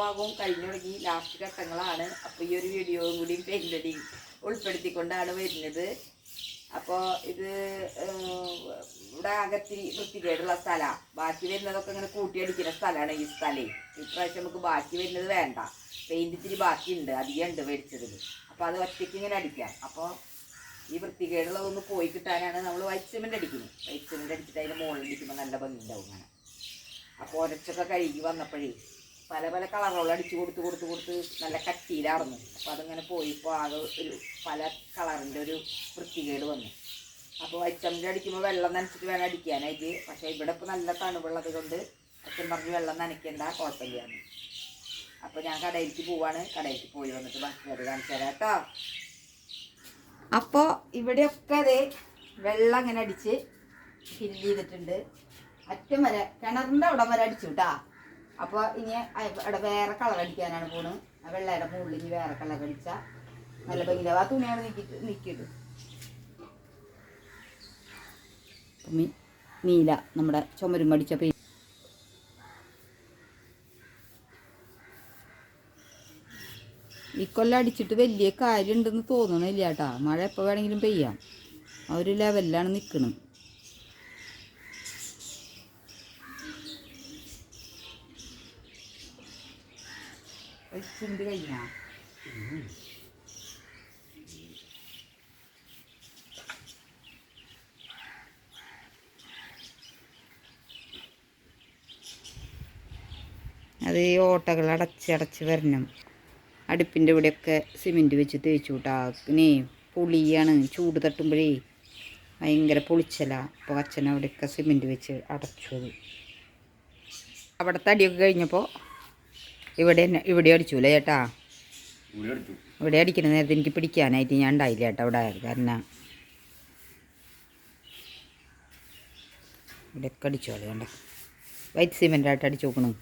ഭാഗവും കഴിഞ്ഞു തുടങ്ങി ലാസ്റ്റ് ഘട്ടങ്ങളാണ്. അപ്പോൾ ഈ ഒരു വീഡിയോയും കൂടി പെയിന്റടി ഉൾപ്പെടുത്തിക്കൊണ്ടാണ് വരുന്നത്. അപ്പോൾ ഇത് ഇവിടെ അകത്തിരി വൃത്തികേടുള്ള സ്ഥലമാണ് ബാക്കി വരുന്നതൊക്കെ ഇങ്ങനെ കൂട്ടിയടിക്കുന്ന സ്ഥലമാണ് ഈ സ്ഥലം. ഇപ്രാവശ്യം നമുക്ക് ബാക്കി വരുന്നത് വേണ്ട. പെയിന്റ് ഇത്തിരി ബാക്കിയുണ്ട് അധികം ഉണ്ട് മേടിച്ചതിൽ. അപ്പോൾ അത് ഒറ്റയ്ക്ക് ഇങ്ങനെ അടിക്കാം. അപ്പോൾ ഈ വൃത്തികേടുള്ളതൊന്ന് പോയി കിട്ടാനാണ് നമ്മൾ വൈറ്റ് സിമെന്റ് അടിക്കുന്നത്. വൈറ്റ് സിമെന്റ് അടിച്ചിട്ട് അതിന്റെ മുകളിൽ അടിക്കുമ്പോൾ നല്ല ഭംഗി ഉണ്ടാവും അങ്ങനെ അപ്പോൾ ഒരച്ചൊക്കെ കഴുകി വന്നപ്പോഴേ പല പല കളറുകൾ അടിച്ചു കൊടുത്ത് കൊടുത്ത് കൊടുത്ത് നല്ല കട്ടിയിലായിരുന്നു അപ്പോൾ അതിങ്ങനെ പോയിപ്പോൾ ആകെ ഒരു പല കളറിന്റെ ഒരു വൃത്തികേട് വന്നു. അപ്പോൾ സിമെന്റ് അടിക്കുമ്പോൾ വെള്ളം നനച്ചിട്ട് വേണം അടിക്കാനായിട്ട്. പക്ഷേ ഇവിടെ ഇപ്പോൾ നല്ല തണുവുള്ളത് കൊണ്ട് അച്ഛൻ പറഞ്ഞ് വെള്ളം നനയ്ക്കേണ്ട കുഴപ്പമില്ലാന്ന് അപ്പോൾ ഞാൻ കടയിലേക്ക് പോവാണ്. കടയിലേക്ക് പോയി വന്നിട്ട് ബാക്കി അത് കാണിച്ചു തരാം കേട്ടോ. അപ്പോൾ ഇവിടെയൊക്കെ അതെ വെള്ളം അങ്ങനെ അടിച്ച് ഫില്ല് ചെയ്തിട്ടുണ്ട്. അറ്റം വരെ കിണറിന്റെ അവിടെ വരെ അടിച്ചു കേട്ടാ. അപ്പോൾ ഇനി അവിടെ വേറെ കളർ അടിക്കാനാണ് പോണ്. ആ വെള്ളയുടെ മുകളിൽ ഇനി വേറെ കളർ അടിച്ചാൽ നല്ല ഭംഗിയിലാവും ആ തുണിയാണ് നീക്കിട്ട് നീക്കിയിട്ട് നീല നമ്മുടെ ചുമരും അടിച്ച പേ ഈ കൊല്ലം അടിച്ചിട്ട് വലിയ കാര്യം ഉണ്ടെന്ന് തോന്നണില്ല കേട്ടാ. മഴ എപ്പോൾ വേണമെങ്കിലും പെയ്യാം. ആ ഒരു ലെവലിലാണ് നിൽക്കണം ചിന്തി കഴിഞ്ഞാ അത് ഈ ഓട്ടകൾ അടച്ച് അടച്ച് വരണം. അടുപ്പിന്റെ ഇവിടെയൊക്കെ സിമെന്റ് വെച്ച് തേച്ചു കൂട്ടാ പിന്നെ പുളിയാണ് ചൂട് തട്ടുമ്പോഴേ ഭയങ്കര പൊളിച്ചല. അപ്പോൾ അച്ഛൻ അവിടെയൊക്കെ സിമെന്റ് വെച്ച് അടച്ചു അത് അവിടെ തടിയൊക്കെ കഴിഞ്ഞപ്പോൾ ഇവിടെ ഇവിടെ അടിച്ചു അല്ലേ ചേട്ടാ? ഇവിടെ അടിക്കുന്ന നേരത്തെ എനിക്ക് പിടിക്കാനായിട്ട് ഞാൻ ഉണ്ടായില്ല ചേട്ടാ അവിടെ കാരണം. ഇവിടെയൊക്കെ അടിച്ചോളൂ വേണ്ട വൈറ്റ് സിമെന്റായിട്ട് അടിച്ചു നോക്കണം.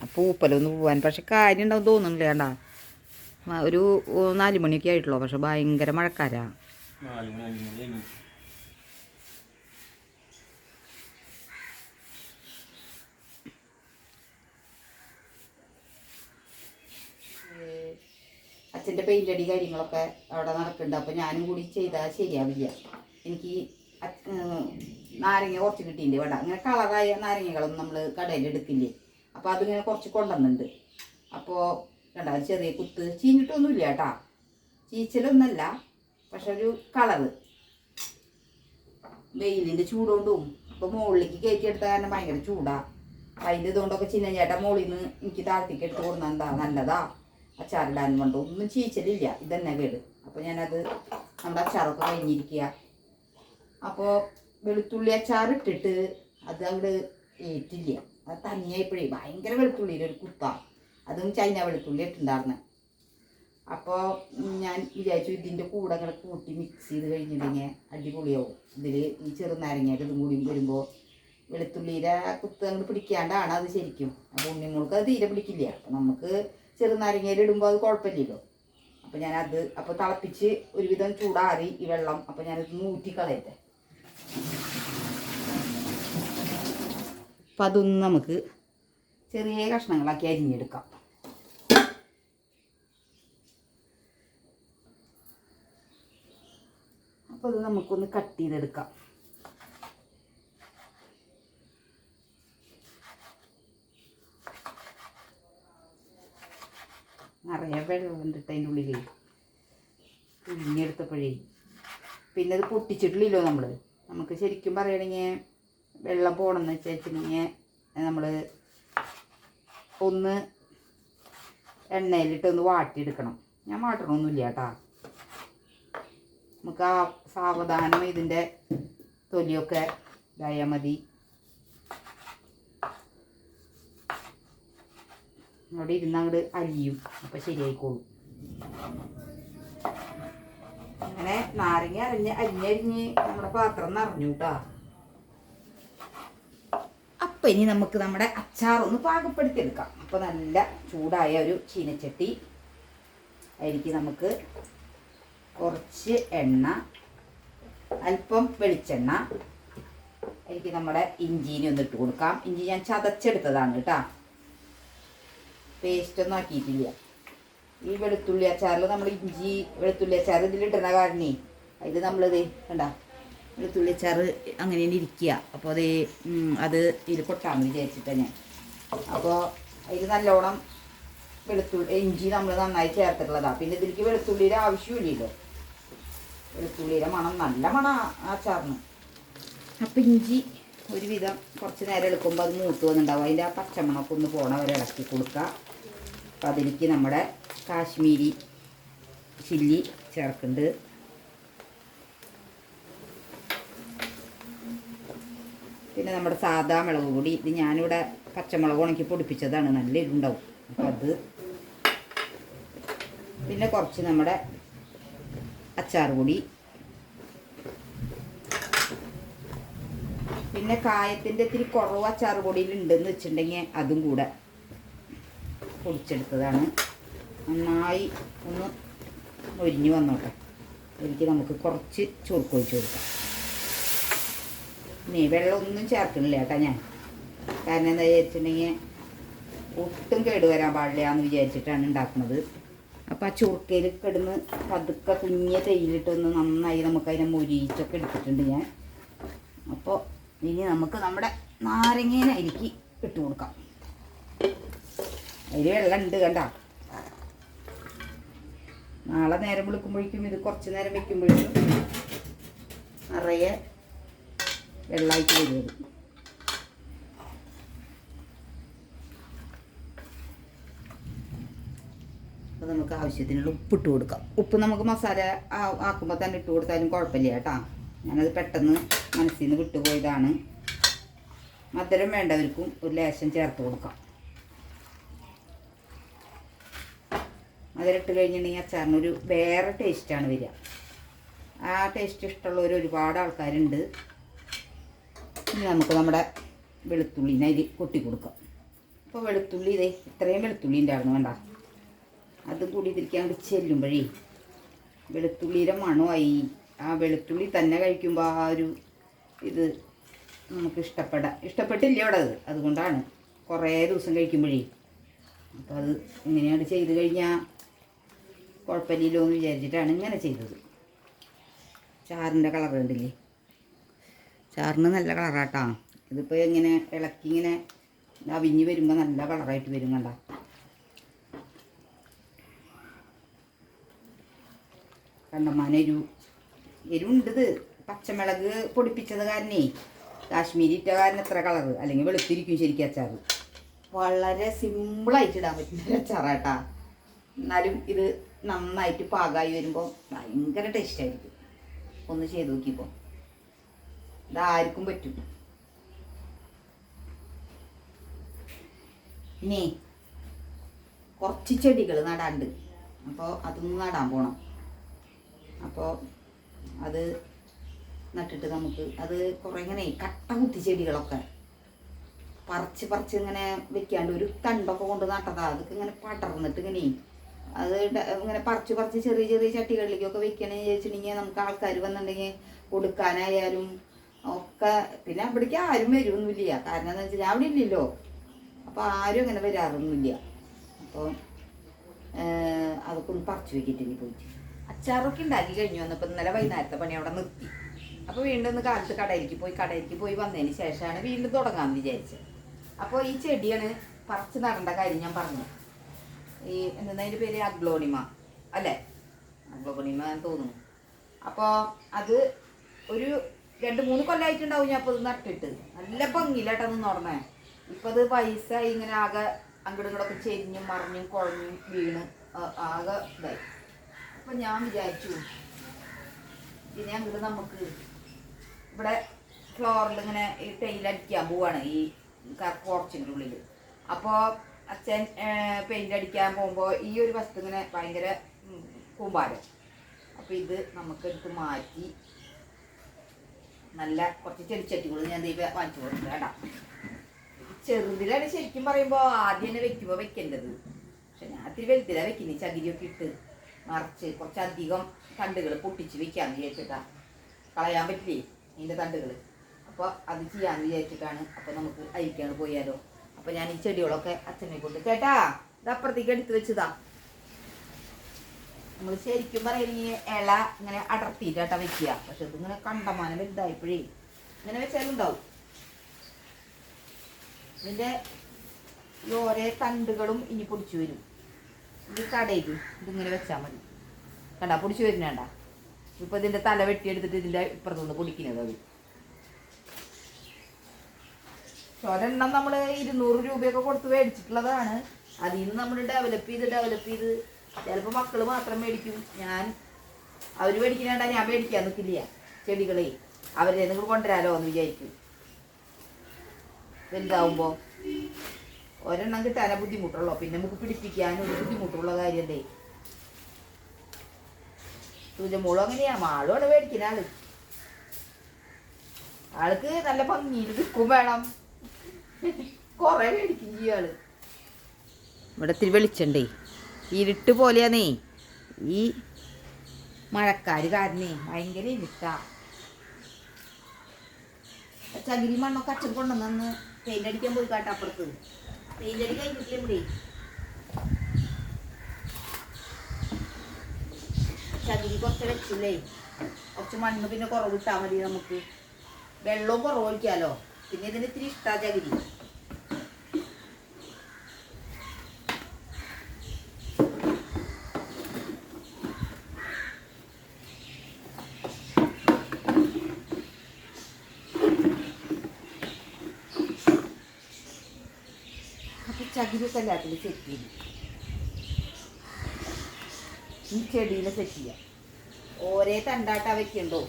ആ പൂപ്പലൊന്ന് പോവാൻ പക്ഷെ കാര്യം ഉണ്ടാവും തോന്നുന്നില്ല വേണ്ട ഒരു നാലുമണിയൊക്കെ നാല് മണിയൊക്കെ ആയിട്ടുള്ളൂ. പക്ഷെ ഭയങ്കര മഴക്കാരാ നാല് മണി അഞ്ച് മണി കഴിഞ്ഞു അച്ഛന്റെ പെയിന്റടി കാര്യങ്ങളൊക്കെ അവിടെ നടക്കുന്നുണ്ട്. അപ്പോൾ ഞാനും കൂടി ചെയ്താൽ ശരിയാവില്ല. എനിക്ക് നാരങ്ങ കുറച്ച് കിട്ടിയില്ലേ? ഇവിടെ അങ്ങനെ കളറായ നാരങ്ങകളൊന്നും നമ്മൾ കടയിൽ എടുക്കില്ലേ? അപ്പോൾ അതിങ്ങനെ കുറച്ച് കൊണ്ടുവന്നുണ്ട് അപ്പോൾ കണ്ട ഒരു ചെറിയ കുത്ത്. ചീഞ്ഞിട്ടൊന്നുമില്ല കേട്ടാ. ചീച്ചലൊന്നല്ല പക്ഷെ ഒരു കളറ്. വെയിലിന്റെ ചൂടുകൊണ്ടും ഇപ്പോൾ മുകളിലേക്ക് കയറ്റിയെടുത്ത കാരണം ഭയങ്കര ചൂടാണ് അതിന്റെ ഇതുകൊണ്ടൊക്കെ ചിന്ന ചേട്ടാ മുകളിൽ നിന്ന് എനിക്ക് താഴത്തേക്ക് എടുത്ത് കൊടുക്കുന്ന എന്താ നല്ലതാ? അച്ചാറിടാൻ കൊണ്ട് ഒന്നും ചീച്ചലില്ല ഇതന്നെ കേട് അപ്പോൾ ഞാനത് നമ്മുടെ അച്ചാറൊക്കെ കഴിഞ്ഞിരിക്കുക. അപ്പോൾ വെളുത്തുള്ളി അച്ചാർ ഇട്ടിട്ട് അത് അങ്ങോട്ട് ഏറ്റില്ല. അത് തന്നെയായിപ്പോഴേ ഭയങ്കര വെളുത്തുള്ളിയിൽ ഒരു കുത്ത. അതും ചൈന വെളുത്തുള്ളി ഇട്ടുണ്ടായിരുന്നു. അപ്പോൾ ഞാൻ വിചാരിച്ചു ഇതിന്റെ കൂടെ അങ്ങനെ കൂട്ടി മിക്സ് ചെയ്ത് കഴിഞ്ഞിട്ടുണ്ടെങ്കിൽ അടിപൊളിയാവും. ഇതിൽ ഈ ചെറുനാരങ്ങയുടെ ഇതും കൂടി വരുമ്പോൾ വെളുത്തുള്ളിയുടെ കുത്ത് അങ്ങോട്ട് പിടിക്കാണ്ടാണ് അത് ശരിക്കും. അപ്പോൾ ഉണ്ണിമോൾക്ക് അത് തീരെ പിടിക്കില്ല. അപ്പം നമുക്ക് ചെറുനാരങ്ങയിൽ ഇടുമ്പോൾ അത് കുഴപ്പമില്ലല്ലോ. അപ്പോൾ ഞാനത് അപ്പോൾ തിളപ്പിച്ച് ഒരുവിധം ചൂടാറി ഈ വെള്ളം അപ്പോൾ ഞാനത് നൂറ്റി കളയട്ടെ. അപ്പം അതൊന്ന് നമുക്ക് ചെറിയ കഷ്ണങ്ങളാക്കി അരിഞ്ഞെടുക്കാം. അപ്പോൾ അത് നമുക്കൊന്ന് കട്ട് ചെയ്തെടുക്കാം. നിറയെ വെള്ളം വന്നിട്ട് അതിന്റെ ഉള്ളിൽ പിഴിഞ്ഞെടുത്തപ്പോഴേ പിന്നെ അത് പൊട്ടിച്ചിട്ടില്ലല്ലോ നമ്മൾ നമുക്ക് ശരിക്കും പറയണെങ്കിൽ വെള്ളം പോകണമെന്ന് വെച്ചിട്ടുണ്ടെങ്കിൽ നമ്മൾ ഒന്ന് എണ്ണയിലിട്ട് ഒന്ന് വാട്ടിയെടുക്കണം. ഞാൻ വാട്ടണമൊന്നുമില്ല കേട്ടാ. നമുക്ക് ആ സാവധാനം ഇതിന്റെ തൊലിയൊക്കെ ഇതായാൽ മതി. അവിടെ ഇരുന്ന് അങ്ങോട്ട് അലിയും അപ്പം ശരിയായിക്കോളും. അങ്ങനെ നാരങ്ങ അരിഞ്ഞ് അരിഞ്ഞരിഞ്ഞ് നമ്മുടെ പാത്രം നിറഞ്ഞു കേട്ടോ അപ്പം ഇനി നമുക്ക് നമ്മുടെ അച്ചാർ അച്ചാറൊന്ന് പാകപ്പെടുത്തിയെടുക്കാം. അപ്പോൾ നല്ല ചൂടായ ഒരു ചീനച്ചട്ടി. അതിലേക്ക് നമുക്ക് കുറച്ച് എണ്ണ അല്പം വെളിച്ചെണ്ണ. എനിക്ക് നമ്മുടെ ഇഞ്ചിനെ ഒന്ന് ഇട്ട് കൊടുക്കാം. ഇഞ്ചി ഞാൻ ചതച്ചെടുത്തതാണ് കേട്ടോ പേസ്റ്റ് ഒന്നും ആക്കിയിട്ടില്ല. ഈ വെളുത്തുള്ളി അച്ചാറിൽ നമ്മൾ ഇഞ്ചി വെളുത്തുള്ളി അച്ചാർ ഇതിലിട്ടുന്ന കാരണേ അതിൽ നമ്മളിത് കണ്ട വെളുത്തുള്ളി അച്ചാർ അങ്ങനെ തന്നെ ഇരിക്കുക അപ്പോൾ അത് അത് ഇതിൽ കൊട്ടാമെന്ന് വിചാരിച്ചിട്ടാണ് ഞാൻ. അപ്പോൾ അതിൽ നല്ലോണം വെളുത്തുള്ളി ഇഞ്ചി നമ്മൾ നന്നായി ചേർത്തിട്ടുള്ളതാണ് പിന്നെ ഇതിലേക്ക് വെളുത്തുള്ളിയുടെ ആവശ്യമില്ലല്ലോ. വെളുത്തുള്ളിയുടെ മണം നല്ല മണം അച്ചാറിന്. അപ്പം ഇഞ്ചി ഒരുവിധം കുറച്ച് നേരം എടുക്കുമ്പോൾ അത് മൂത്ത് വന്നിട്ടുണ്ടാവും അതിന്റെ ആ പച്ചമണമൊക്കെ ഒന്ന് പോണ വരെ ഇളക്കി കൊടുക്കുക അപ്പം അതിലേക്ക് നമ്മുടെ കാശ്മീരി ചില്ലി ചേർക്കുന്നുണ്ട്. പിന്നെ നമ്മുടെ സാധാ മുളക് പൊടി ഇത് ഞാനിവിടെ പച്ചമുളക് ഉണക്കി പൊടിപ്പിച്ചതാണ് നല്ല ഇരുണ്ടാവും അപ്പം അത് പിന്നെ കുറച്ച് നമ്മുടെ അച്ചാർ പൊടി. പിന്നെ കായത്തിന്റെ ഇത്തിരി കുറവ് അച്ചാർ പൊടിയിൽ ഉണ്ടെന്ന് വെച്ചിട്ടുണ്ടെങ്കിൽ അതും കൂടെ പൊടിച്ചെടുത്തതാണ്. നന്നായി ഒന്ന് ഒരിഞ്ഞു വന്നോട്ടെ. എനിക്ക് നമുക്ക് കുറച്ച് ചുരുക്ക് ഒഴിച്ച് കൊടുക്കാം. ഇനി വെള്ളമൊന്നും ചേർക്കണില്ല കേട്ടോ ഞാൻ. കാരണം എന്താ വിചാരിച്ചിട്ടുണ്ടെങ്കിൽ ഒട്ടും കേടുവരാൻ പാടില്ല എന്ന് വിചാരിച്ചിട്ടാണ് ഉണ്ടാക്കുന്നത്. അപ്പോൾ ആ ചുരുക്കയിൽ കിടന്ന് പതുക്കെ കുഞ്ഞ തേയിലിട്ടൊന്ന് നന്നായി നമുക്ക് അതിനെ മുരിച്ചൊക്കെ എടുത്തിട്ടുണ്ട് ഞാൻ. അപ്പോൾ ഇനി നമുക്ക് നമ്മുടെ നാരങ്ങേനെ അരിക്ക് ഇട്ട് കൊടുക്കാം. അതിൽ വെള്ളം ഉണ്ട് കണ്ട. നാളെ നേരം വിളിക്കുമ്പോഴേക്കും ഇത് കുറച്ച് നേരം വെക്കുമ്പോഴേക്കും നിറയെ വെള്ളമായിട്ട് വരുന്നത് അപ്പോൾ നമുക്ക് ആവശ്യത്തിനുള്ള ഉപ്പിട്ട് കൊടുക്കാം. ഉപ്പ് നമുക്ക് മസാല ആക്കുമ്പോൾ തന്നെ ഇട്ട് കൊടുത്താലും കുഴപ്പമില്ല കേട്ടോ. ഞാനത് പെട്ടെന്ന് മനസ്സിൽ നിന്ന് വിട്ടുപോയതാണ്. മധുരം വേണ്ടവർക്കും ഒരു ലേശം ചേർത്ത് കൊടുക്കാം. ഇട്ട് കഴിഞ്ഞിട്ടുണ്ടെങ്കിൽ അച്ചാറിനൊരു വേറെ ടേസ്റ്റാണ് വരിക. ആ ടേസ്റ്റ് ഇഷ്ടമുള്ളവർ ഒരുപാട് ആൾക്കാരുണ്ട്. ഇനി നമുക്ക് നമ്മുടെ വെളുത്തുള്ളിനെ അതിൽ കൊട്ടി കൊടുക്കാം. അപ്പോൾ വെളുത്തുള്ളി ഇതേ ഇത്രയും വെളുത്തുള്ളി ഉണ്ടായിരുന്നു വേണ്ട അതും കൂടി ഇതിരിക്കാൻ കൂടി ചെല്ലുമ്പോഴേ വെളുത്തുള്ളിയുടെ മണമായി. ആ വെളുത്തുള്ളി തന്നെ കഴിക്കുമ്പോൾ ആ ഒരു ഇത് നമുക്ക് ഇഷ്ടപ്പെടാം ഇഷ്ടപ്പെട്ടില്ല അവിടെ അത്. അതുകൊണ്ടാണ് കുറേ ദിവസം കഴിക്കുമ്പോഴേ. അപ്പോൾ അത് ഇങ്ങനെയാണ് ചെയ്ത് കഴിഞ്ഞാൽ കുഴപ്പമില്ലല്ലോ എന്ന് വിചാരിച്ചിട്ടാണ് ഇങ്ങനെ ചെയ്തത്. ചാറിന്റെ കളർ കണ്ടില്ലേ? ചാറിന് നല്ല കളറാട്ടാ ഇതിപ്പോൾ ഇങ്ങനെ ഇളക്കി ഇങ്ങനെ അവിഞ്ഞ് വരുമ്പോൾ നല്ല കളറായിട്ട് വരും കണ്ട. കണ്ടമാന എരു എരുണ്ട് ഇത്. പച്ചമുളക് പൊടിപ്പിച്ചത് കാരണേ കാശ്മീരി ഇട്ട കാരണം എത്ര കളറ് അല്ലെങ്കിൽ വെളുത്തിരിക്കും ശരിക്കും അച്ചാർ വളരെ സിമ്പിളായിട്ട് ഇടാൻ പറ്റുന്ന അച്ചാറാട്ടാ. എന്നാലും ഇത് നന്നായിട്ട് പാകമായി വരുമ്പോൾ ഭയങ്കര ടേസ്റ്റ് ആയിരിക്കും. ഒന്ന് ചെയ്ത് നോക്കിയപ്പോൾ ഇതാർക്കും പറ്റും. ഇനി കുറച്ച് ചെടികൾ നടാണ്ട്. അപ്പോൾ അതൊന്ന് നടാൻ പോണം. അപ്പോൾ അത് നട്ടിട്ട് നമുക്ക് അത് കുറേ ഇങ്ങനെ കട്ട കുത്തി ചെടികളൊക്കെ പറിച്ച് പറിച്ച് ഇങ്ങനെ വെക്കാണ്ട് ഒരു തണ്ടൊക്കെ കൊണ്ട് നട്ടതാ. അതൊക്കെ ഇങ്ങനെ പടർന്നിട്ട് ഇങ്ങനെ അത് ഇങ്ങനെ പറിച്ച് പറിച്ച് ചെറിയ ചെറിയ ചട്ടികളിലേക്കൊക്കെ വെക്കണമെന്ന് വിചാരിച്ചിട്ടുണ്ടെങ്കിൽ നമുക്ക് ആൾക്കാർ വന്നിട്ടുണ്ടെങ്കിൽ കൊടുക്കാനായാലും ഒക്കെ പിന്നെ അവിടേക്ക് ആരും വരുമൊന്നുമില്ല കാരണം എന്താ വെച്ചാൽ അവിടെ ഇല്ലല്ലോ. അപ്പോൾ ആരും അങ്ങനെ വരാറൊന്നുമില്ല. അപ്പോൾ അതൊക്കെ ഒന്ന് പറിച്ചു വെക്കിട്ടില്ല പോയിട്ട്. അച്ചാറൊക്കെ ഉണ്ടാക്കി കഴിഞ്ഞു വന്നപ്പോൾ ഇന്നലെ വൈകുന്നേരത്തെ പണി അവിടെ നിർത്തി. അപ്പോൾ വീണ്ടും ഒന്ന് കാലത്ത് കടയിലേക്ക് പോയി കടയിലേക്ക് പോയി വന്നതിന് ശേഷമാണ് വീണ്ടും തുടങ്ങാമെന്ന് വിചാരിച്ചത്. അപ്പോൾ ഈ ചെടിയാണ് പറിച്ച് നടേണ്ട കാര്യം ഞാൻ പറഞ്ഞു. ഈ എന്താ അതിന്റെ പേര് അഗ്ലോണിമ അല്ലേ? അഗ്ലോണിമ എന്ന് തോന്നുന്നു. അപ്പോൾ അത് ഒരു രണ്ട് മൂന്ന് കൊല്ലമായിട്ടുണ്ടാവും ഞാൻ അപ്പോൾ ഇത് നട്ടിട്ട്. നല്ല ഭംഗിയിലാട്ടാ നിന്ന് നടന്നേ. ഇപ്പം അത് പൈസ ഇങ്ങനെ ആകെ അങ്ങോട്ടും ഇങ്ങോട്ടൊക്കെ ചെരിഞ്ഞും മറിഞ്ഞും കുഴഞ്ഞും വീണ് ആകെ ഇതായി. അപ്പം ഞാൻ വിചാരിച്ചു ഇനി അങ്ങോട്ട് നമുക്ക് ഇവിടെ ഫ്ലോറിൽ ഇങ്ങനെ ഈ ടൈലടിക്കാൻ പോവാണ് ഈ കുറച്ചിന്റെ ഉള്ളിൽ അപ്പോൾ അച്ഛൻ പെയിന്റ് അടിക്കാൻ പോകുമ്പോൾ ഈ ഒരു വസ്തു ഇങ്ങനെ ഭയങ്കര കൂമ്പാരം. അപ്പോൾ ഇത് നമുക്ക് നമുക്കെടുത്ത് മാറ്റി നല്ല കുറച്ച് ചെടിച്ചട്ടികൾ ഞാൻ ദൈവം വാങ്ങിച്ചു കൊടുക്കുക കേട്ടോ. ചെറുതിലാണ് ശരിക്കും പറയുമ്പോൾ ആദ്യം തന്നെ വെക്കുമ്പോൾ വെക്കേണ്ടത്. പക്ഷെ ഞാൻ ഇത്തിരി വലുതിലാണ് വെക്കുന്നത് ചകിരിയൊക്കെ ഇട്ട് മറിച്ച് കുറച്ചധികം തണ്ടുകൾ പൊട്ടിച്ച് വെക്കാമെന്ന് വിചാരിച്ചിട്ടാ. കളയാൻ പറ്റില്ലേ ഇതിന്റെ തണ്ടുകൾ അപ്പോൾ അത് ചെയ്യാന്ന് വിചാരിച്ചിട്ടാണ് അപ്പോൾ നമുക്ക് അയക്കാണ് പോയാലോ. അപ്പോൾ ഞാൻ ഈ ചെടികളൊക്കെ അച്ഛനെ കൊണ്ട് കേട്ടാ? ഇത് അപ്പുറത്തേക്ക് എടുത്ത് വെച്ചതാ. നമ്മൾ ശരിക്കും പറയുകയാണെങ്കിൽ ഇല ഇങ്ങനെ അടർത്തിയിട്ടാ വെക്കുക. പക്ഷെ ഇതിങ്ങനെ കണ്ടമാനം വലുതായപ്പോഴേ ഇങ്ങനെ വെച്ചാലുണ്ടാവും. ഇതിന്റെ ഈ ഓരോ തണ്ടുകളും ഇനി പൊടിച്ചു വരും. ഇത് കടയിൽ ഇതിങ്ങനെ വെച്ചാൽ മതി. കണ്ടാ പൊടിച്ചു വരുന്നേണ്ട ഇപ്പൊ ഇതിന്റെ തല വെട്ടിയെടുത്തിട്ട് ഇതിന്റെ ഇപ്പുറത്തുനിന്ന് പൊടിക്കുന്നത് അത്. ഒരെണ്ണം നമ്മൾ ഇരുന്നൂറ് രൂപയൊക്കെ കൊടുത്ത് മേടിച്ചിട്ടുള്ളതാണ്. അതിൽ നിന്ന് നമ്മൾ ഡെവലപ്പ് ചെയ്ത് ഡെവലപ്പ് ചെയ്ത് ചിലപ്പോൾ മക്കൾ മാത്രം മേടിക്കും. ഞാൻ അവർ മേടിക്കണേണ്ട ഞാൻ മേടിക്കാൻ നിൽക്കില്ല ചെടികളെ. അവരെ നിങ്ങൾ കൊണ്ടുവരാലോ എന്ന് വിചാരിക്കും. വലുതാവുമ്പോൾ ഒരെണ്ണം കിട്ടാനേ ബുദ്ധിമുട്ടുള്ളൂ. പിന്നെ നമുക്ക് പിടിപ്പിക്കാനും ഒരു ബുദ്ധിമുട്ടുള്ള കാര്യമല്ലേ സൂചമോളും അങ്ങനെയാ. മാളും അവിടെ മേടിക്കുന്ന ആൾ. ആൾക്ക് നല്ല ഭംഗിയിൽ നിൽക്കും വേണം. ഇവിടെ ഇത്തിരി വെളിച്ചണ്ടേ. ഇരുട്ട് പോലെയാന്നേ. ഈ മഴക്കാര് കാരണേ ഭയങ്കര ഇരുട്ടാ. ചകിരി മണ്ണൊക്കെ അച്ഛൻ കൊണ്ടുവന്നു പെയിന്റ് അടിക്കാൻ പോയി കാട്ട അപ്പുറത്ത്. പെയിന്റ് അടി കഴിഞ്ഞിട്ടില്ലേ ഇവിടെ. ചകിരി കുറച്ച് വെച്ചില്ലേ? കുറച്ച് മണ്ണ് പിന്നെ കുറവ് ഇട്ടാൽ മതി നമുക്ക്. വെള്ളവും കുറവ് ഒഴിക്കാലോ? പിന്നെ ഇതിന് ഇത്തിരി ഇഷ്ടാ ചകിരി അപ്പൊ ചകിരിയൊക്കെ എല്ലാത്തിലും സെറ്റ് ചെയ്തു. ഈ ചെടീനെ സെറ്റ് ചെയ്യാം. ഓരേ തണ്ടാട്ടാ വെക്കണ്ടോ?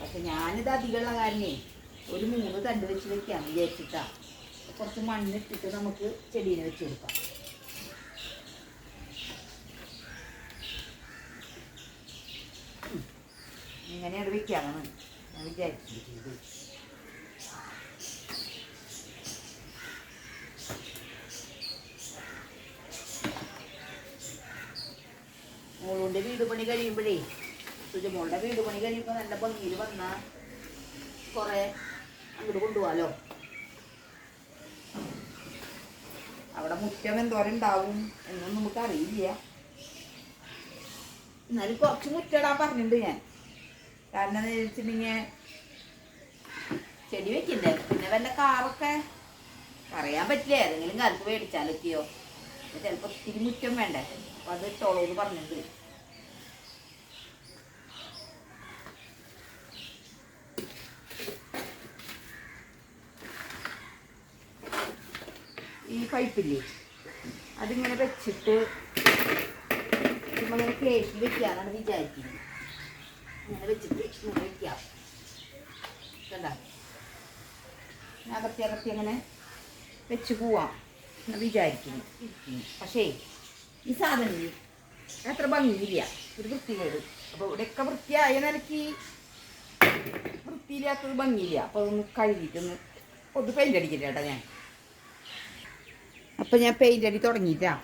പക്ഷെ ഞാനിത് അധികമുള്ള കാരണേ ഒരു മൂന്ന് തണ്ട് വെച്ച് വെക്കാം വിചാരിച്ചിട്ടാ. കുറച്ച് മണ്ണിട്ടിട്ട് നമുക്ക് ചെടീനെ വെച്ച് കൊടുക്കാം. ഇങ്ങനെയാണ് വെക്കാമെന്ന് ഞാൻ വിചാരിച്ചിട്ടുണ്ട് മോളുടെ വീട് പണി കഴിയുമ്പോഴേ സുജമോളുടെ വീട് പണി കഴിയുമ്പോൾ നല്ല ഭംഗിയിൽ വന്ന കുറേ അങ്ങോട്ട് കൊണ്ടുപോകാലോ അവിടെ മുറ്റം എന്തോരം ഉണ്ടാവും എന്നൊന്നും നമുക്ക് അറിയില്ല എന്നാലും കുറച്ച് മുറ്റിടാൻ പറഞ്ഞിട്ടുണ്ട് ഞാൻ. കാരണം എന്താ വെച്ചിട്ടുണ്ടെങ്കിൽ ചെടി വെക്കണ്ടേ പിന്നെ വല്ല കാറൊക്കെ പറയാൻ പറ്റില്ല? ഏതെങ്കിലും കാലത്ത് മേടിച്ചാലൊക്കെയോ? ചിലപ്പോൾ ഒത്തിരി മുറ്റം വേണ്ടേ? അപ്പം അത് ഇട്ടോളൂന്ന് പറഞ്ഞിട്ടുണ്ട്. ഈ പൈപ്പില്ലേ? അതിങ്ങനെ വെച്ചിട്ട് നമ്മളിങ്ങനെ കേട്ടി വെക്കാന്നാണ് വിചാരിക്കുന്നത്. ഇങ്ങനെ വെച്ചിട്ട് ഇങ്ങനെ വെക്കാം. കണ്ട? അകത്തി അകത്തി അങ്ങനെ വെച്ച് പോവാം എന്ന് വിചാരിക്കുന്നു. പക്ഷേ ഈ സാധനം അത്ര ഭംഗിയില്ല. ഒരു വൃത്തികേട്. അപ്പോൾ ഇവിടെയൊക്കെ വൃത്തിയായ നിലയ്ക്ക് വൃത്തിയില്ലാത്തത് ഭംഗിയില്ല. അപ്പോൾ അതൊന്ന് കഴുകിയിട്ടൊന്ന് ഒന്ന് പെയിന്റ് അടിക്കില്ല കേട്ടോ ഞാൻ. അപ്പം ഞാൻ പെയിന്റ് അടി തുടങ്ങിയിട്ടാ.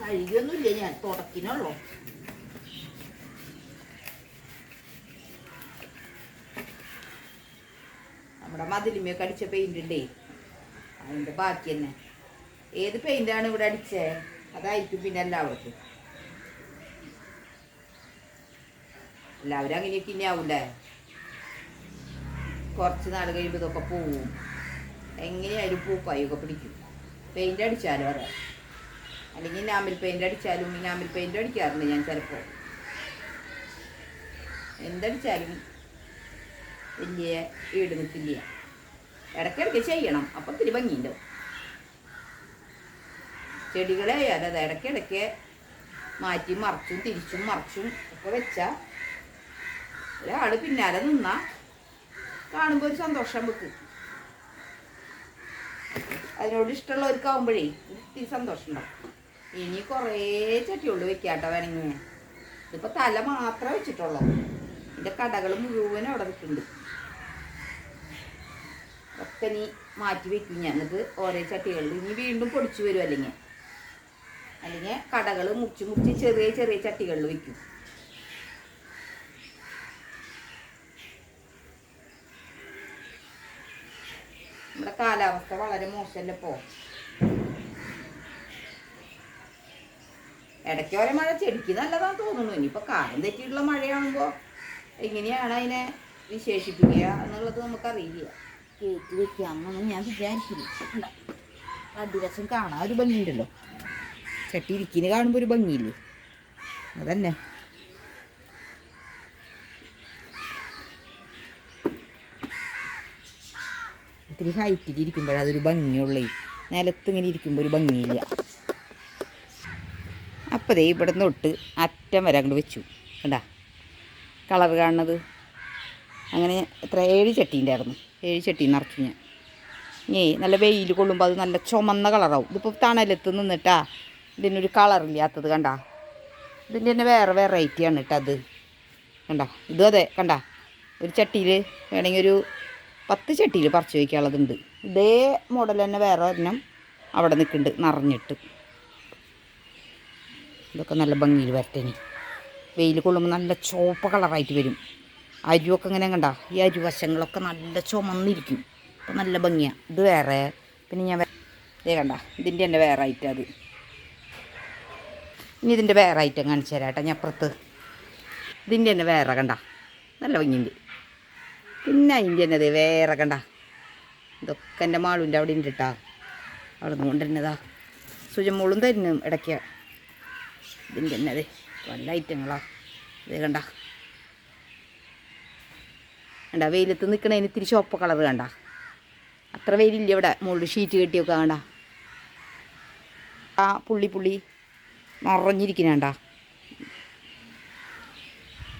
കഴുകിയൊന്നുമില്ല ഞാൻ തുടക്കിനുള്ളൂ നമ്മുടെ മതിലിമ്മയൊക്കെ അടിച്ച പെയിന്റ് ഉണ്ടേ അതിന്റെ ബാക്കി തന്നെ. ഏത് പെയിന്റാണ് ഇവിടെ അടിച്ചേ? അതായിരിക്കും പിന്നെ എല്ലാവർക്കും. എല്ലാവരും അങ്ങനെയൊക്കെ ഇനി ആവൂലേ കുറച്ച് നാൾ കഴിയുമ്പോൾ ഇതൊക്കെ പോവും. എങ്ങനെയായാലും പൂപ്പായൊക്കെ പിടിക്കും. പെയിന്റ് അടിച്ചാലും അതെ? അല്ലെങ്കിൽ നാമിൽ പെയിന്റ് അടിച്ചാലും നാമിൽ പെയിന്റ് അടിക്കാറുണ്ട് ഞാൻ ചിലപ്പോൾ എന്തടിച്ചാലും വലിയ ഈട് നിൽക്കില്ല. ഇടയ്ക്കിടയ്ക്ക് ചെയ്യണം. അപ്പം ഇത്തിരി ഭംഗിയുണ്ടോ. ചെടികളെ അതായത് ഇടയ്ക്കിടയ്ക്ക് മാറ്റി മറിച്ചും തിരിച്ചും മറിച്ചും ഒക്കെ വെച്ചാൽ ഒരാൾ പിന്നാലെ നിന്നാ കാണുമ്പോൾ ഒരു സന്തോഷം വെക്കും അതിനോട് ഇഷ്ടമുള്ളവർക്കാവുമ്പോഴേ ഒത്തിരി സന്തോഷം ഉണ്ടാവും. ഇനി കുറേ ചട്ടിയുള്ളു വെക്കാട്ടോ വേണമെങ്കിൽ. ഇതിപ്പോൾ തല മാത്രമേ വെച്ചിട്ടുള്ളൂ. ഇതിന്റെ കടകൾ മുഴുവൻ അവിടെ നിൽക്കുന്നുണ്ട്. ഒക്കെ നീ മാറ്റി വെക്കും ഞാൻ. എന്നിട്ട് ഓരോ ചട്ടികളിൽ ഇനി വീണ്ടും പൊടിച്ചു വരും അല്ലെങ്കിൽ. അല്ലെങ്കിൽ കടകൾ മുറിച്ച് മുറിച്ച് ചെറിയ ചെറിയ ചട്ടികളിൽ വെക്കും. കാലാവസ്ഥ വളരെ മോശമല്ലേ ഇപ്പോൾ ഇടയ്ക്ക് ഓരോ മഴ ചെടിക്ക് നല്ലതാന്ന് തോന്നുന്നു. ഇനിയിപ്പോൾ കാലം തെറ്റിയിട്ടുള്ള മഴയാകുമ്പോൾ എങ്ങനെയാണ് അതിനെ വിശേഷിപ്പിക്കുക എന്നുള്ളത് നമുക്കറിയില്ല. കയറ്റി വെക്കാമെന്നൊന്നും ഞാൻ വിചാരിക്കില്ല അധിവശം കാണാൻ ഒരു ഭംഗിയുണ്ടല്ലോ. ചട്ടി കാണുമ്പോൾ ഒരു ഭംഗിയില്ലേ? അതന്നെ. ഇത്തിരി ഹൈറ്റിൽ ഇരിക്കുമ്പോൾ അതൊരു ഭംഗിയുള്ളേ. നിലത്ത് ഇങ്ങനെ ഇരിക്കുമ്പോൾ ഒരു ഭംഗിയില്ല. അപ്പോൾ ദേ ഇവിടെ തൊട്ട് അറ്റം വരെ അങ്ങോട്ട് വെച്ചു. കണ്ടാ? കളർ കാണുന്നത്? അങ്ങനെ എത്ര? ഏഴ് ചട്ടീന്റെ ആയിരുന്നു. ഏഴ് ചട്ടി നിറച്ചു ഞാൻ. ഏയ് നല്ല വെയിൽ കൊള്ളുമ്പോൾ അത് നല്ല ചുമന്ന കളറാവും. ഇതിപ്പോൾ തണലത്ത് നിന്നിട്ടാ ഇതിനൊരു കളറില്ലാത്തത് കണ്ടാ? ഇതിന്റെ തന്നെ വേറെ വെറൈറ്റിയാണ് കേട്ടോ അത്. കണ്ടാ? ഇതും അതെ കണ്ടാ? ഒരു ചട്ടിയിൽ വേണമെങ്കിൽ ഒരു പത്ത് ചട്ടിയിൽ പറിച്ച് വയ്ക്കാനുള്ളതുണ്ട്. ഇതേ മോഡൽ തന്നെ വേറെ ഒരെണ്ണം അവിടെ നിൽക്കുന്നുണ്ട് നിറഞ്ഞിട്ട്. ഇതൊക്കെ നല്ല ഭംഗിയിൽ വരട്ടേനി വെയിൽ കൊള്ളുമ്പോൾ നല്ല ചുവപ്പ് കളറായിട്ട് വരും. അരിയൊക്കെ ഇങ്ങനെ കണ്ട ഈ അരിവശങ്ങളൊക്കെ നല്ല ചുമന്നിരിക്കും. അപ്പം നല്ല ഭംഗിയാണ് ഇത് വേറെ പിന്നെ ഞാൻ ഇതേ കണ്ട ഇതിന്റെ തന്നെ വേറെ ഐറ്റം അത്. ഇനി ഇതിന്റെ വേറെ ഐറ്റം കാണിച്ചു തരാം കേട്ടോ ഞാൻ അപ്പുറത്ത്. ഇതിന്റെ തന്നെ വേറെ കണ്ട നല്ല ഭംഗിയുണ്ട്. പിന്നെ തന്നെ അതെ വേറെ കണ്ട. ഇതൊക്കെ എന്റെ മാളുന്റെ അവിടെ ഉണ്ട് കേട്ടാ അവിടെ നിന്ന് കൊണ്ടുവരുന്നതാ. സുജമോളും തരുന്നു ഇടയ്ക്ക്. ഇതിന്റെ തന്നെ അതെ നല്ല ഐറ്റങ്ങളാ. ഇത് കണ്ട. കണ്ട വെയിലത്ത് നിൽക്കണതിന് ഇത്തിരി ചുവപ്പ് കളർ കണ്ട. അത്ര വെയിലില്ല ഇവിടെ. മുകളിൽ ഷീറ്റ് കെട്ടിയൊക്കെ കണ്ട. ആ പുള്ളി പുള്ളി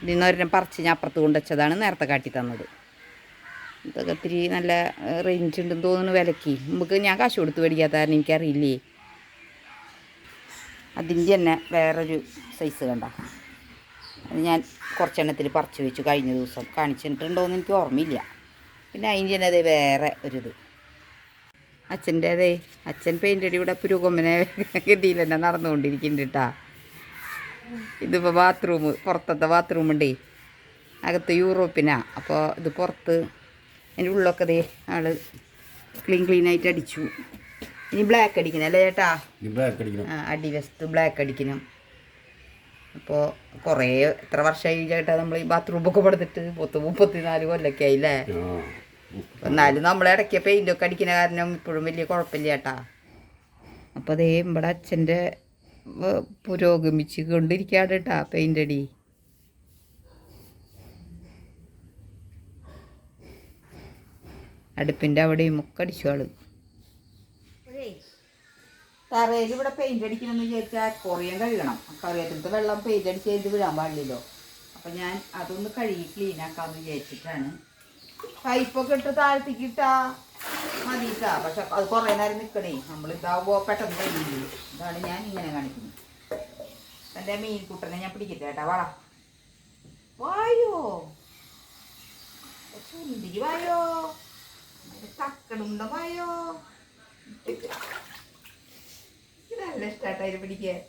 ഇതിൽ നിന്ന് പറിച്ച് ഞാൻ അപ്പുറത്ത് കൊണ്ടുവച്ചതാണ് നേരത്തെ കാട്ടി തന്നത്. ഇതൊക്കെ ഇത്തിരി നല്ല റേഞ്ച് ഉണ്ടെന്ന് തോന്നുന്നു വിലക്ക്. നമുക്ക് ഞാൻ കാശ് കൊടുത്ത് മേടിക്കാത്ത എനിക്കറിയില്ലേ? അതിന്റെ തന്നെ വേറൊരു സൈസ് കണ്ട? അത് ഞാൻ കുറച്ചെണ്ണത്തിൽ പറിച്ച് വെച്ചു കഴിഞ്ഞ ദിവസം. കാണിച്ചിട്ടുണ്ടോയെന്ന് എനിക്ക് ഓർമ്മയില്ല. പിന്നെ അതിന്റെ തന്നെ അതേ വേറെ ഒരിത്. അച്ഛന്റെ അതേ അച്ഛൻ പെയിന്റ് അടി ഇവിടെ പുരോഗമന ഗതിയിൽ തന്നെ നടന്നുകൊണ്ടിരിക്കുന്നുണ്ട് ഇതിപ്പോൾ ബാത്റൂം പുറത്തത്തെ ബാത്റൂം ഉണ്ടേ. അകത്ത് യൂറോപ്പിനാണ് അപ്പോൾ ഇത് പുറത്ത് അതിന്റെ ഉള്ളൊക്കെ ദേ ആൾ ക്ലീൻ ക്ലീൻ ആയിട്ട് അടിച്ചു. ഇനി ബ്ലാക്ക് അടിക്കണം അല്ലേ ചേട്ടാ? ആ, അടിവശത്ത് ബ്ലാക്ക് അടിക്കണം. അപ്പോൾ കുറേ എത്ര വർഷമായി ചേട്ടാ നമ്മൾ ഈ ബാത്റൂമൊക്കെ പടുത്തിട്ട് പത്ത് മുപ്പത്തിനാല് കൊല്ലൊക്കെ ആയില്ലേ? എന്നാലും നമ്മൾ ഇടയ്ക്ക് പെയിന്റൊക്കെ അടിക്കുന്ന കാരണം ഇപ്പോഴും വലിയ കുഴപ്പമില്ല ചേട്ടാ. അപ്പോൾ അതേ ഇവിടെ അച്ഛന്റെ പുരോഗമിച്ച് കൊണ്ടിരിക്കുകയാണ് കേട്ടാ പെയിന്റ് അടി. അടുപ്പിന്റെ അവിടെയും ഒക്കെ അടിച്ചു ആൾ. തറയിൽ ഇവിടെ പെയിന്റ് അടിക്കണമെന്ന് വിചാരിച്ചാൽ കുറയാൻ കഴുകണം. കറിയത്തിലത്തെ വെള്ളം പെയിന്റ് അടിച്ച് കഴിഞ്ഞ് വിടാൻ പാടില്ലല്ലോ. അപ്പം ഞാൻ അതൊന്ന് കഴുകി ക്ലീൻ ആക്കാമെന്ന് വിചാരിച്ചിട്ടാണ്. പൈപ്പൊക്കെ ഇട്ട് താഴ്ത്തിക്കിട്ടാ മതിട്ടാ പക്ഷെ അത് കുറേ നേരം നിൽക്കണേ നമ്മളിതാവുമ്പോൾ പെട്ടെന്ന് കഴിയില്ലേ ഇതാണ് ഞാൻ ഇങ്ങനെ കാണിക്കുന്നത്. എന്റെ മീൻകുട്ടനെ ഞാൻ പിടിക്കട്ടെ കേട്ടാ വാടാ. വായോ. വായോ? തക്കടുണ്ട നല്ല ഇത് അതിൽ പിടിക്കാൻ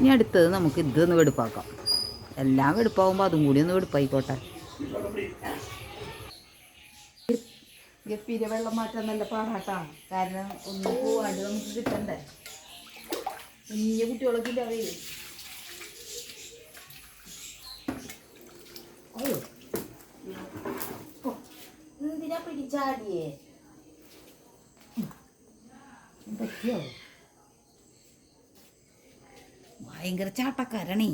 ഇനി അടുത്തത് നമുക്ക് ഇതൊന്ന് വെടുപ്പാക്കാം. എല്ലാം വെടുപ്പാകുമ്പോൾ അതും കൂടി ഒന്ന് വെടുപ്പായിക്കോട്ടെ. ഗപ്പീരെ വെള്ളം മാറ്റാൻ നല്ല പാടാട്ടാ. കാരണം ഒന്ന് പോവാണ്ട് നമുക്ക് കിട്ടണ്ടേ. കുഞ്ഞു കുട്ടികളൊക്കെ ഓ, എന്തിനാ പിടിച്ചാടിയേ? പറ്റിയോ? ഭയങ്കര ചാട്ടക്കാരണേ.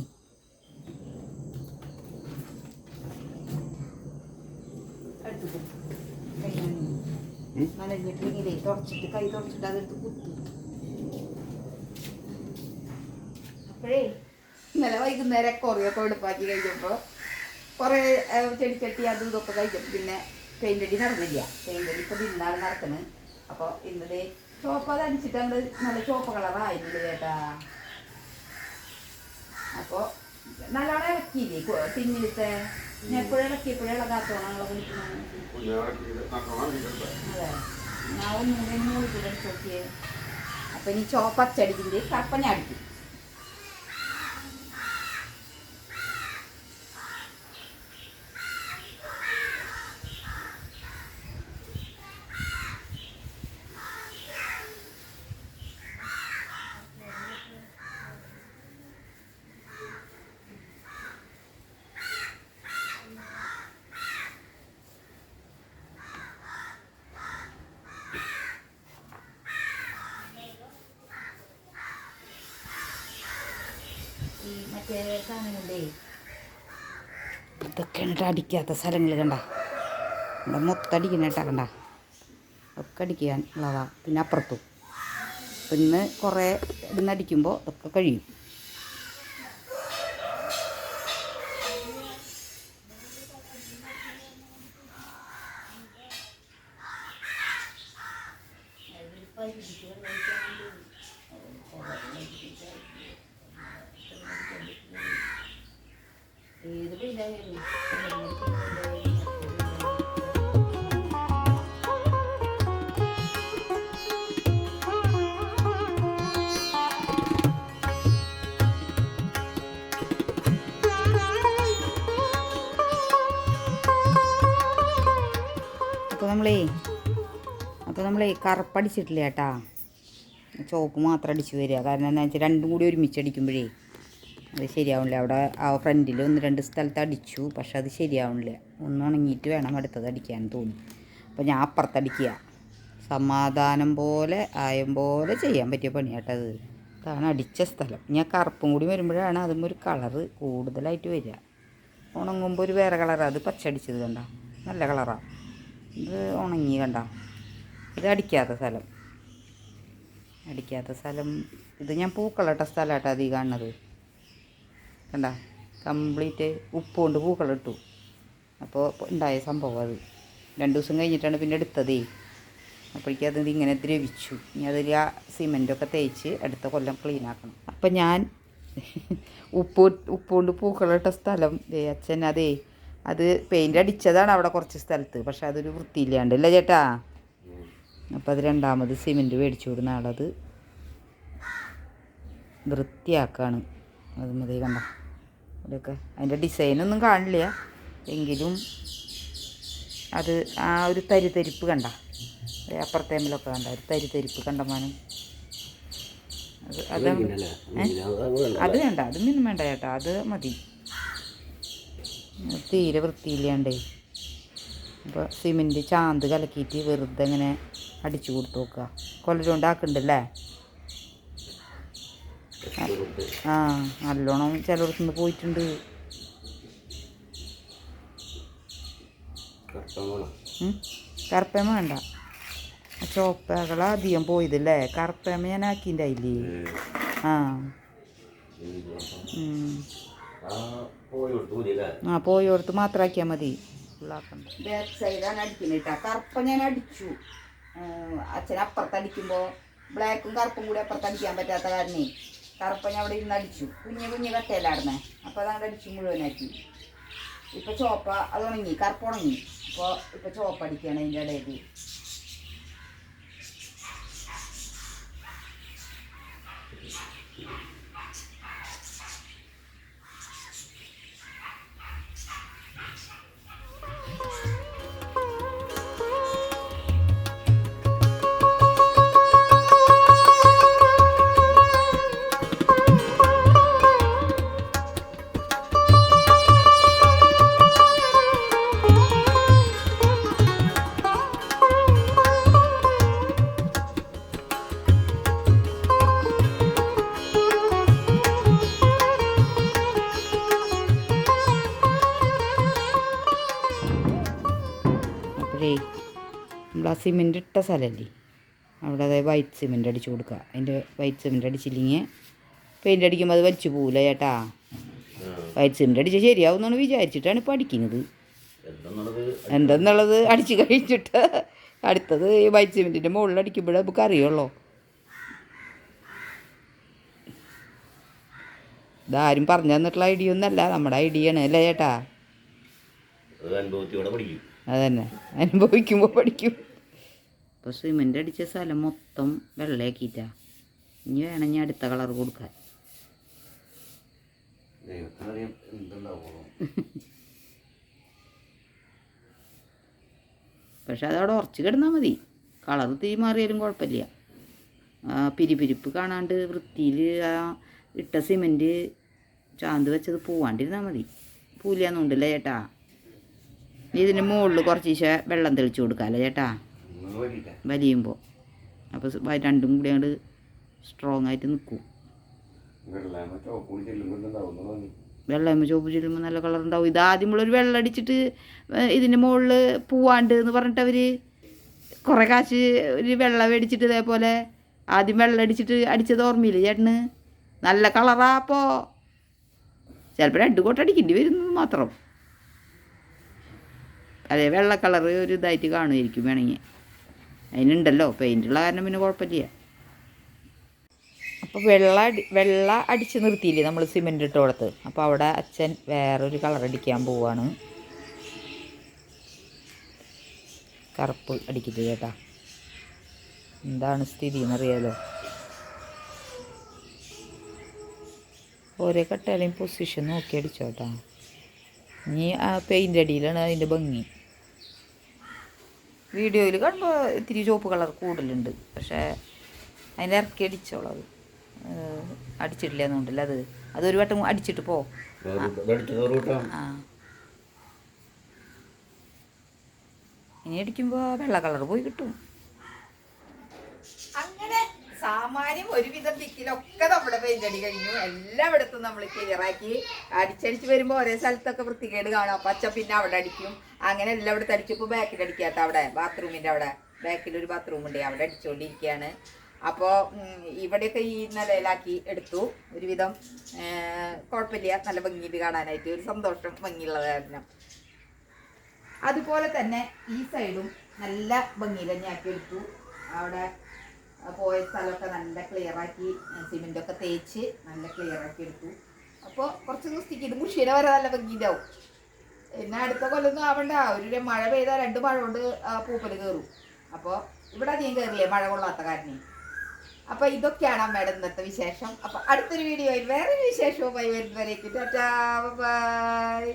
നനഞ്ഞിട്ടില്ലെങ്കിലേ തുടച്ചിട്ട് കൈ തുടച്ചിട്ട് അതെടുത്ത് കുത്തു. അപ്പോഴേ ഇന്നലെ വൈകുന്നേരം കുറേയൊക്കെ വെളുപ്പാക്കി കഴിഞ്ഞപ്പോൾ കുറേ ചെടിച്ചട്ടി അതും ഇതൊക്കെ കഴിക്കും. പിന്നെ പെയിന്റ് അടി നടന്നില്ല. പെയിന്റ് അടി ഇപ്പോൾ ഇന്നാണ് നടക്കുന്നത് അപ്പോൾ ഇന്നലെ ചോപ്പ് അത് അടിച്ചിട്ട് അങ്ങട് നല്ല ചോപ്പ് കളറായിരുന്നു ചേട്ടാ. അപ്പോൾ നല്ലോണം ഇളക്കിയില്ലേ കൊ- ടിന്നിലത്തെ ഞാൻ എപ്പോഴും ഇളകാത്തോണം അതെ. ഞാൻ ഒന്നും കൂടി കൂടെ നോക്കിയേ അപ്പം ഇനി ചോപ്പ് അച്ചടിക്കുന്നത് കപ്പ ഞാൻ അടിക്കും. ഇതൊക്കെയാണ് കേട്ടോ അടിക്കാത്ത സ്ഥലങ്ങൾ കണ്ട. ഇവിടെ മൊത്തം അടിക്കുന്ന കേട്ടോ കണ്ട. ഒക്കെ അടിക്കാൻ ഉള്ളതാ. പിന്നെ അപ്പുറത്തും. പിന്നെ കുറേ ഇന്ന് അടിക്കുമ്പോൾ ഇതൊക്കെ കഴിയും. അപ്പോൾ നമ്മളേ അപ്പോൾ നമ്മളേ കറുപ്പടിച്ചിട്ടില്ല ചേട്ടാ ചോക്ക് മാത്രം അടിച്ച് വരിക കാരണം എന്താ വെച്ചാൽ രണ്ടും കൂടി ഒരുമിച്ച് അടിക്കുമ്പോഴേ അത് ശരിയാവണില്ല. അവിടെ ആ ഫ്രണ്ടിൽ ഒന്ന് രണ്ട് സ്ഥലത്ത് അടിച്ചു പക്ഷെ അത് ശരിയാവണില്ല. ഒന്ന് ഉണങ്ങിയിട്ട് വേണം അടുത്തത് അടിക്കാൻ തോന്നി. അപ്പോൾ ഞാൻ അപ്പുറത്തടിക്കുക സമാധാനം പോലെ ആയം പോലെ ചെയ്യാൻ പറ്റിയ പണിയാട്ടത് അതാണ് അടിച്ച സ്ഥലം. ഞാൻ കറുപ്പും കൂടി വരുമ്പോഴാണ് അതും ഒരു കളറ് കൂടുതലായിട്ട് വരിക. ഉണങ്ങുമ്പോൾ ഒരു വേറെ കളറാണ് അത് പച്ചടിച്ചത് കണ്ട? നല്ല കളറാണ് ഇത് ഉണങ്ങി കണ്ട? ഇത് അടിക്കാത്ത സ്ഥലം. അടിക്കാത്ത സ്ഥലം. ഇത് ഞാൻ പൂക്കളിട്ട സ്ഥലമാട്ടോ അധികം കാണുന്നത്. കണ്ട? കംപ്ലീറ്റ് ഉപ്പ് കൊണ്ട് പൂക്കളിട്ടു. അപ്പോൾ ഉണ്ടായ സംഭവം അത്. രണ്ട് ദിവസം കഴിഞ്ഞിട്ടാണ് പിന്നെ എടുത്തതേ. അപ്പോഴേക്കും അത് ഇങ്ങനെ ദ്രവിച്ചു. ഇനി അതിൽ ആ സിമെന്റൊക്കെ തേച്ച് അടുത്ത കൊല്ലം ക്ലീൻ ആക്കണം. അപ്പം ഞാൻ ഉപ്പ് ഉപ്പ് കൊണ്ട് പൂക്കളിട്ട സ്ഥലം അച്ഛൻ അതേ അത് പെയിന്റ് അടിച്ചതാണ് അവിടെ കുറച്ച് സ്ഥലത്ത്. പക്ഷെ അതൊരു വൃത്തിയില്ലാണ്ട് അല്ലേ ചേട്ടാ? അപ്പം അത് രണ്ടാമത് സിമെന്റ് മേടിച്ചു കൊടുന്ന ആളത് വൃത്തിയാക്കാണ്. അത് മതി കണ്ട? അവിടെയൊക്കെ അതിന്റെ ഡിസൈനൊന്നും കാണില്ല. എങ്കിലും അത് ആ ഒരു തരിതരിപ്പ് കണ്ട? ദേ അപ്പുറത്തേമിലൊക്കെ കണ്ട? ഒരു തരിതരിപ്പ് കണ്ടമാനം അത് അത് അത് വേണ്ട. അതൊന്നും വേണ്ട. ചേട്ടാ. അത് മതി. അത് തീരെ വൃത്തിയില്ലാണ്ടേ. അപ്പോൾ സിമെന്റ് ചാന്ത് കലക്കിയിട്ട് വെറുതെ ഇങ്ങനെ അടിച്ചു കൊടുത്തു നോക്കുക കൊല്ലരുകൊണ്ട് ആക്കുന്നുണ്ടല്ലേ ആ നല്ലോണം ചിലയിടത്തുനിന്ന് പോയിട്ടുണ്ട്. കറുപ്പേമ വേണ്ട. ചോപ്പകളാ അധികം പോയതല്ലേ? കറുപ്പേമ ഞാൻ ആക്കിന്റെ ആക്കിണ്ടായില്ലേ ആ. ആ പോയി കൊടുത്ത് മാത്രാക്കിയാ മതി. ബാക്ക് സൈഡാണ് അടിക്കുന്നത് കേട്ടോ കറുപ്പ ഞാൻ അടിച്ചു. അച്ഛൻ അപ്പുറത്ത് അടിക്കുമ്പോൾ ബ്ലാക്കും കറുപ്പും കൂടി അപ്പുറത്ത് അടിക്കാൻ പറ്റാത്ത കാരണേ കറുപ്പ ഞാൻ അവിടെ ഇരുന്ന് അടിച്ചു. കുഞ്ഞു കുഞ്ഞു കട്ടയിലായിരുന്നേ. അപ്പോൾ അതങ്ങോട്ട് അടിച്ചു മുഴുവനാക്കി. ഇപ്പൊ ചോപ്പ അത് ഉണങ്ങി കറുപ്പ് ഉണങ്ങി. അപ്പോൾ ഇപ്പൊ ചോപ്പ അടിക്കുകയാണ് അതിന്റെ ഇടയിൽ സിമെന്റ് ഇട്ട സ്ഥലമല്ലേ അവിടെ അതായത് വൈറ്റ് സിമെന്റ് അടിച്ച് കൊടുക്കുക. അതിന്റെ വൈറ്റ് സിമെന്റ് അടിച്ചില്ലെങ്കിൽ പെയിന്റ് അടിക്കുമ്പോൾ അത് വലിച്ചു പോകില്ല ചേട്ടാ. വൈറ്റ് സിമെന്റ് അടിച്ചാൽ ശരിയാവും എന്നാണ് വിചാരിച്ചിട്ടാണ് ഇപ്പോൾ അടിക്കുന്നത് എന്താന്നുള്ളത് അടിച്ച് കഴിഞ്ഞിട്ട് അടുത്തത് ഈ വൈറ്റ് സിമെന്റിന്റെ മുകളിൽ അടിക്കുമ്പോഴേ നമുക്ക് അറിയുള്ളൂ. ഇതാരും പറഞ്ഞു തന്നിട്ടുള്ള ഐഡിയ ഒന്നല്ല നമ്മുടെ ഐഡിയ ആണ് അല്ലേ ചേട്ടാ? അതന്നെ. അനുഭവിക്കുമ്പോൾ പഠിക്കും. ഇപ്പോൾ സിമെന്റ് അടിച്ച സ്ഥലം മൊത്തം വെള്ളയാക്കിയിട്ടാ. ഇനി വേണം ഞാൻ അടുത്ത കളർ കൊടുക്കാൻ. പക്ഷെ അതവിടെ ഉറച്ചു കിടന്നാൽ മതി. കളർ തീ മാറിയാലും കുഴപ്പമില്ല. പിരിപിരിപ്പ് കാണാണ്ട് വൃത്തിയിൽ ആ ഇട്ട സിമെന്റ് ചാന്ത് വെച്ചത് പോവാണ്ടിരുന്നാൽ മതി. പൂലിയാന്നുണ്ടല്ലേ ചേട്ടാ? ഇതിന് മുകളിൽ കുറച്ച് വെള്ളം തെളിച്ച് കൊടുക്കാമല്ലേ ചേട്ടാ? വലിയുമ്പോൾ അപ്പോൾ രണ്ടും കൂടി അങ്ങട് സ്ട്രോങ് ആയിട്ട് നിൽക്കും വെള്ളം ചോപ്പ് ചെല്ലുമ്പോൾ നല്ല കളർ ഉണ്ടാവും. ഇത് ആദ്യമുള്ളൊരു വെള്ളം അടിച്ചിട്ട് ഇതിന്റെ മുകളിൽ പൂവാണ്ട് എന്ന് പറഞ്ഞിട്ട് അവർ കുറേ കാശ് ഒരു വെള്ളം മേടിച്ചിട്ട് ഇതേപോലെ ആദ്യം വെള്ളം അടിച്ചിട്ട് അടിച്ചത് ഓർമ്മയില്ല ചേട്ടന്? നല്ല കളറാ അപ്പോൾ ചിലപ്പോൾ രണ്ട് കോട്ട് അടിക്കേണ്ടി വരുന്നത് മാത്രം. അതെ വെള്ള കളർ ഒരു ഇതായിട്ട് കാണുമായിരിക്കും വേണമെങ്കിൽ. അതിനുണ്ടല്ലോ പെയിന്റുള്ള കാരണം പിന്നെ കുഴപ്പമില്ല. അപ്പോൾ വെള്ള വെള്ള അടിച്ച് നിർത്തിയില്ലേ നമ്മൾ സിമെന്റ് ഇട്ട് കൊടുത്ത്? അപ്പോൾ അവിടെ അച്ഛൻ വേറൊരു കളർ അടിക്കാൻ പോവാണ്. കറുപ്പ് അടിക്കില്ല ചേട്ടാ. എന്താണ് സ്ഥിതി എന്നറിയാലോ? ഓരോ കട്ടാലെയും പൊസിഷൻ നോക്കി അടിച്ചോട്ടാ. നീ ആ പെയിന്റ് അടിയിലാണ് അതിന്റെ ഭംഗി. വീഡിയോയിൽ കാണുമ്പോൾ ഇത്തിരി ചുവപ്പ് കളർ കൂടുതലുണ്ട്. പക്ഷേ അതിന്റെ ഇറക്കി അടിച്ചോളൂ അത്. അടിച്ചിട്ടില്ല എന്നുണ്ടല്ലോ അത്. അതൊരു വട്ടം അടിച്ചിട്ട് പോ. ആ. ഇനി അടിക്കുമ്പോൾ വെള്ള കളർ പോയി കിട്ടും. അങ്ങനെ സാമാന്യം ഒരുവിധം ദിക്കിലൊക്കെ നമ്മുടെ പെയിന്റ് അടി കഴിഞ്ഞു. എല്ലായിടത്തും നമ്മൾ ക്ലിയറാക്കി അടിച്ചടിച്ച് വരുമ്പോൾ ഒരേ സ്ഥലത്തൊക്കെ വൃത്തികേട് കാണാം. പച്ച പിന്നെ അവിടെ അടിക്കും. അങ്ങനെ എല്ലാം ഇവിടെ തടിച്ചു അടിച്ചപ്പോൾ ബാക്കിൽ അടിക്കാത്ത അവിടെ ബാത്റൂമിന്റെ അവിടെ. ബാക്കിൽ ഒരു ബാത്റൂം ഉണ്ട് അവിടെ അടിച്ചുകൊണ്ടിരിക്കുകയാണ് അപ്പോ ഇവിടെയൊക്കെ ഈ നിലയിലാക്കി എടുത്തു. ഒരുവിധം കുഴപ്പമില്ല. നല്ല ഭംഗിയിൽ കാണാനായിട്ട്. ഒരു സന്തോഷം ഭംഗിയുള്ളതായിരുന്നു. അതുപോലെ തന്നെ ഈ സൈഡും നല്ല ഭംഗി തന്നെ ആക്കി എടുത്തു. അവിടെ പോയ സ്ഥലമൊക്കെ നല്ല ക്ലിയർ ആക്കി സിമെന്റ് ഒക്കെ തേച്ച് നല്ല ക്ലിയർ ആക്കി എടുത്തു. അപ്പോൾ കുറച്ച് ദിവസത്തേക്ക് ഇത് മുഷീനെ വരെ നല്ല ഭംഗിയിലാവും പിന്നെ അടുത്ത കൊല്ലൊന്നും ആവണ്ട. ഒരു മഴ പെയ്താൽ രണ്ട് മഴ കൊണ്ട് പൂപ്പൽ കയറും അപ്പോൾ ഇവിടെ അധികം കയറില്ലേ മഴ കൊള്ളാത്ത കാരണം അപ്പോൾ ഇതൊക്കെയാണ് അമ്മയുടെ ഇന്നത്തെ വിശേഷം. അപ്പോൾ അടുത്തൊരു വീഡിയോയിൽ വേറെ വിശേഷവുമായി വരുന്നവരേക്കും. Tata bye.